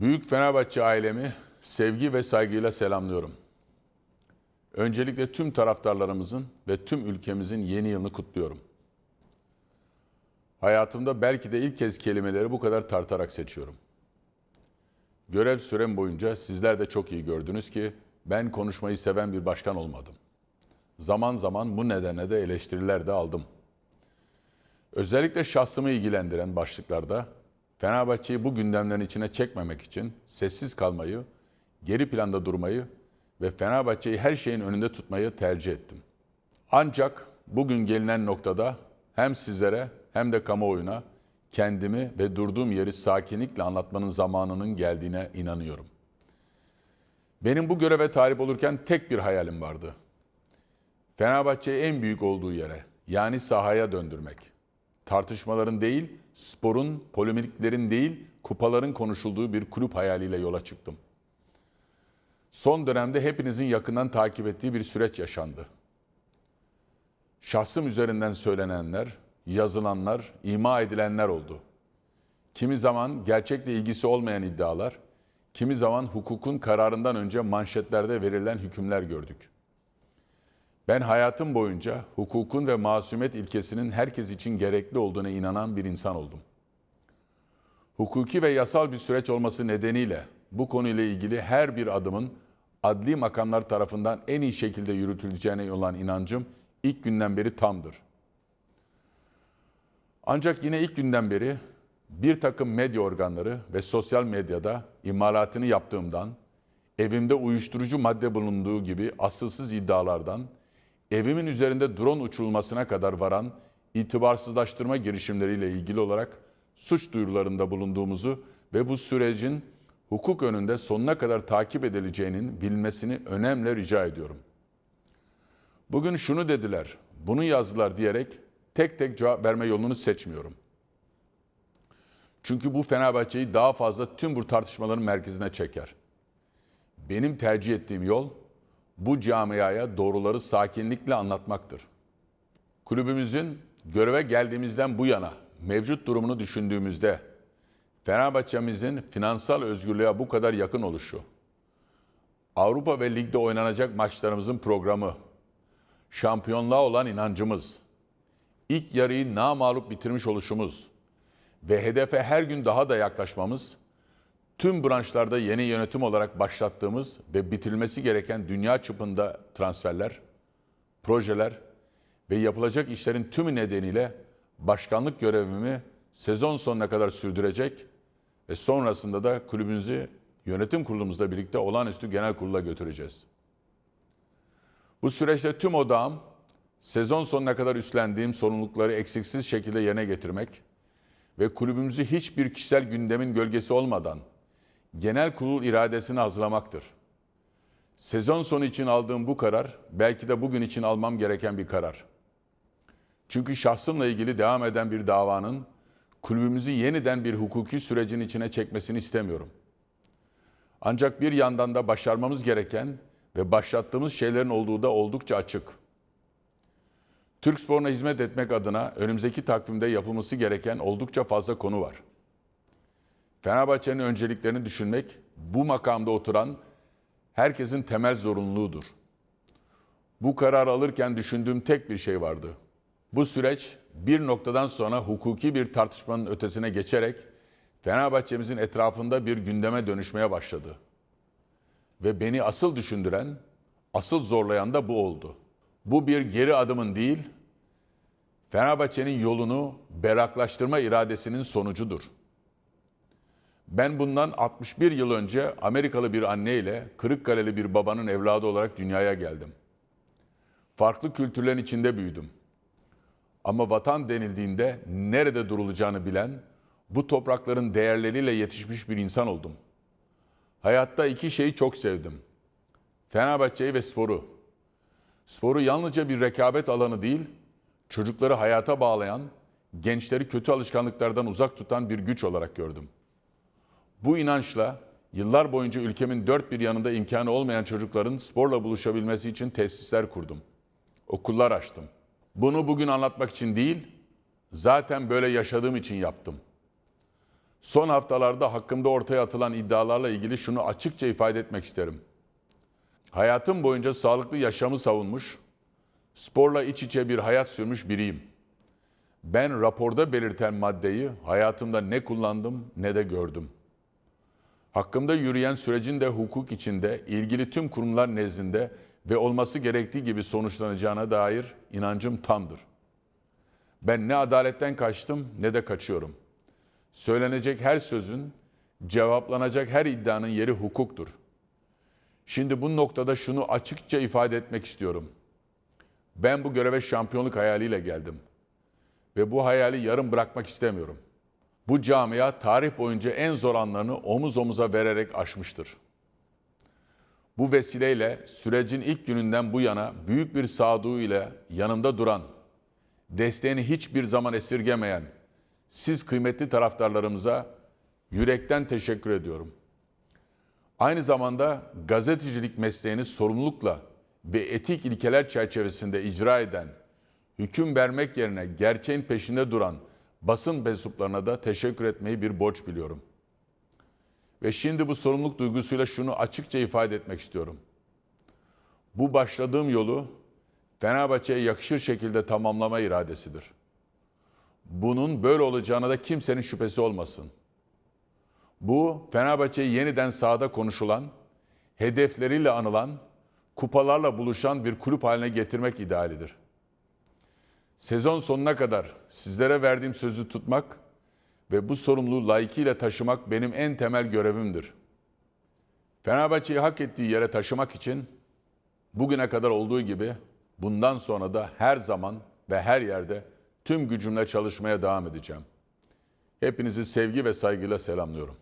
Büyük Fenerbahçe ailemi sevgi ve saygıyla selamlıyorum. Öncelikle tüm taraftarlarımızın ve tüm ülkemizin yeni yılını kutluyorum. Hayatımda belki de ilk kez kelimeleri bu kadar tartarak seçiyorum. Görev sürem boyunca sizler de çok iyi gördünüz ki ben konuşmayı seven bir başkan olmadım. Zaman zaman bu nedenle de eleştiriler de aldım. Özellikle şahsımı ilgilendiren başlıklarda Fenerbahçe'yi bu gündemlerin içine çekmemek için sessiz kalmayı, geri planda durmayı ve Fenerbahçe'yi her şeyin önünde tutmayı tercih ettim. Ancak bugün gelinen noktada hem sizlere hem de kamuoyuna kendimi ve durduğum yeri sakinlikle anlatmanın zamanının geldiğine inanıyorum. Benim bu göreve talip olurken tek bir hayalim vardı. Fenerbahçe'yi en büyük olduğu yere yani sahaya döndürmek. Tartışmaların değil, sporun, polemiklerin değil, kupaların konuşulduğu bir kulüp hayaliyle yola çıktım. Son dönemde hepinizin yakından takip ettiği bir süreç yaşandı. Şahsım üzerinden söylenenler, yazılanlar, ima edilenler oldu. Kimi zaman gerçekle ilgisi olmayan iddialar, kimi zaman hukukun kararından önce manşetlerde verilen hükümler gördük. Ben hayatım boyunca hukukun ve masumiyet ilkesinin herkes için gerekli olduğuna inanan bir insan oldum. Hukuki ve yasal bir süreç olması nedeniyle bu konuyla ilgili her bir adımın adli makamlar tarafından en iyi şekilde yürütüleceğine olan inancım ilk günden beri tamdır. Ancak yine ilk günden beri bir takım medya organları ve sosyal medyada imalatını yaptığımdan, evimde uyuşturucu madde bulunduğu gibi asılsız iddialardan, evimin üzerinde drone uçurulmasına kadar varan itibarsızlaştırma girişimleriyle ilgili olarak suç duyurularında bulunduğumuzu ve bu sürecin hukuk önünde sonuna kadar takip edileceğinin bilinmesini önemli rica ediyorum. Bugün şunu dediler, bunu yazdılar diyerek tek tek cevap verme yolunu seçmiyorum. Çünkü bu Fenerbahçe'yi daha fazla tüm bu tartışmaların merkezine çeker. Benim tercih ettiğim yol bu camiaya doğruları sakinlikle anlatmaktır. Kulübümüzün göreve geldiğimizden bu yana mevcut durumunu düşündüğümüzde Fenerbahçe'mizin finansal özgürlüğe bu kadar yakın oluşu, Avrupa ve Lig'de oynanacak maçlarımızın programı, şampiyonluğa olan inancımız, ilk yarıyı namalup bitirmiş oluşumuz ve hedefe her gün daha da yaklaşmamız, tüm branşlarda yeni yönetim olarak başlattığımız ve bitirilmesi gereken dünya çapında transferler, projeler ve yapılacak işlerin tümü nedeniyle başkanlık görevimi sezon sonuna kadar sürdürecek ve sonrasında da kulübümüzü yönetim kurulumuzla birlikte olağanüstü genel kurula götüreceğiz. Bu süreçte tüm odağım sezon sonuna kadar üstlendiğim sorumlulukları eksiksiz şekilde yerine getirmek ve kulübümüzü hiçbir kişisel gündemin gölgesi olmadan genel kurul iradesini hazırlamaktır. Sezon sonu için aldığım bu karar belki de bugün için almam gereken bir karar. Çünkü şahsımla ilgili devam eden bir davanın kulübümüzü yeniden bir hukuki sürecin içine çekmesini istemiyorum. Ancak bir yandan da başarmamız gereken ve başlattığımız şeylerin olduğu da oldukça açık. Türk sporuna hizmet etmek adına önümüzdeki takvimde yapılması gereken oldukça fazla konu var. Fenerbahçe'nin önceliklerini düşünmek bu makamda oturan herkesin temel zorunluluğudur. Bu karar alırken düşündüğüm tek bir şey vardı. Bu süreç bir noktadan sonra hukuki bir tartışmanın ötesine geçerek Fenerbahçe'mizin etrafında bir gündeme dönüşmeye başladı. Ve beni asıl düşündüren, asıl zorlayan da bu oldu. Bu bir geri adımın değil, Fenerbahçe'nin yolunu berraklaştırma iradesinin sonucudur. Ben bundan 61 yıl önce Amerikalı bir anneyle Kırıkkaleli bir babanın evladı olarak dünyaya geldim. Farklı kültürlerin içinde büyüdüm. Ama vatan denildiğinde nerede durulacağını bilen, bu toprakların değerleriyle yetişmiş bir insan oldum. Hayatta iki şeyi çok sevdim. Fenerbahçe'yi ve sporu. Sporu yalnızca bir rekabet alanı değil, çocukları hayata bağlayan, gençleri kötü alışkanlıklardan uzak tutan bir güç olarak gördüm. Bu inançla yıllar boyunca ülkemin dört bir yanında imkanı olmayan çocukların sporla buluşabilmesi için tesisler kurdum. Okullar açtım. Bunu bugün anlatmak için değil, zaten böyle yaşadığım için yaptım. Son haftalarda hakkımda ortaya atılan iddialarla ilgili şunu açıkça ifade etmek isterim. Hayatım boyunca sağlıklı yaşamı savunmuş, sporla iç içe bir hayat sürmüş biriyim. Ben raporda belirten maddeyi hayatımda ne kullandım ne de gördüm. Hakkımda yürüyen sürecin de hukuk içinde ilgili tüm kurumlar nezdinde ve olması gerektiği gibi sonuçlanacağına dair inancım tamdır. Ben ne adaletten kaçtım ne de kaçıyorum. Söylenecek her sözün, cevaplanacak her iddianın yeri hukuktur. Şimdi bu noktada şunu açıkça ifade etmek istiyorum. Ben bu göreve şampiyonluk hayaliyle geldim. Ve bu hayali yarım bırakmak istemiyorum. Bu camia tarih boyunca en zor anlarını omuz omuza vererek aşmıştır. Bu vesileyle sürecin ilk gününden bu yana büyük bir sağduyu ile yanımda duran, desteğini hiçbir zaman esirgemeyen siz kıymetli taraftarlarımıza yürekten teşekkür ediyorum. Aynı zamanda gazetecilik mesleğini sorumlulukla ve etik ilkeler çerçevesinde icra eden, hüküm vermek yerine gerçeğin peşinde duran basın mensuplarına da teşekkür etmeyi bir borç biliyorum. Ve şimdi bu sorumluluk duygusuyla şunu açıkça ifade etmek istiyorum. Bu başladığım yolu Fenerbahçe'ye yakışır şekilde tamamlama iradesidir. Bunun böyle olacağına da kimsenin şüphesi olmasın. Bu Fenerbahçe'yi yeniden sahada konuşulan, hedefleriyle anılan, kupalarla buluşan bir kulüp haline getirmek idealidir. Sezon sonuna kadar sizlere verdiğim sözü tutmak ve bu sorumluluğu layıkıyla taşımak benim en temel görevimdir. Fenerbahçe'yi hak ettiği yere taşımak için bugüne kadar olduğu gibi bundan sonra da her zaman ve her yerde tüm gücümle çalışmaya devam edeceğim. Hepinizi sevgi ve saygıyla selamlıyorum.